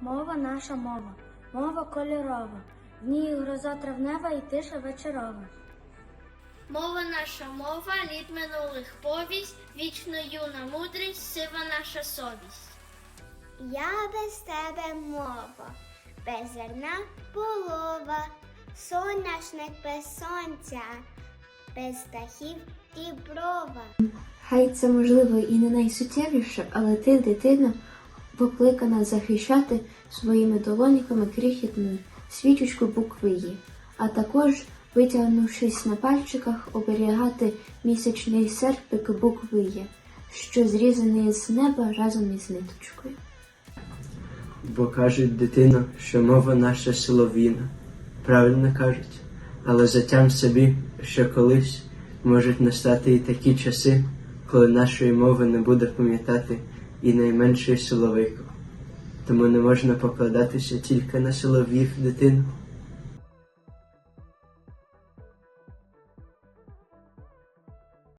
Мова наша мова, мова кольорова, в ній гроза травнева і тиша вечорова. Мова наша мова, літ минулих повість, вічно юна мудрість, сива наша совість. Я без тебе мова, без зерна полова, соняшник без сонця, без птахів діброва. Хай це можливо і не найсуттєвіше, але ти, дитина, покликана захищати своїми долоньками крихітну свічечку букви «Ї», а також, витягнувшись на пальчиках, оберігати місячний серпик букви «Є», що зрізаний з неба разом із ниточкою. Бо кажуть, дитино, що мова наша солов'їна. Правильно кажуть, але затям собі, що колись можуть настати і такі часи, коли нашої мови не буде пам'ятати і найменшої силовика. Тому не можна покладатися тільки на солов'їв дитину,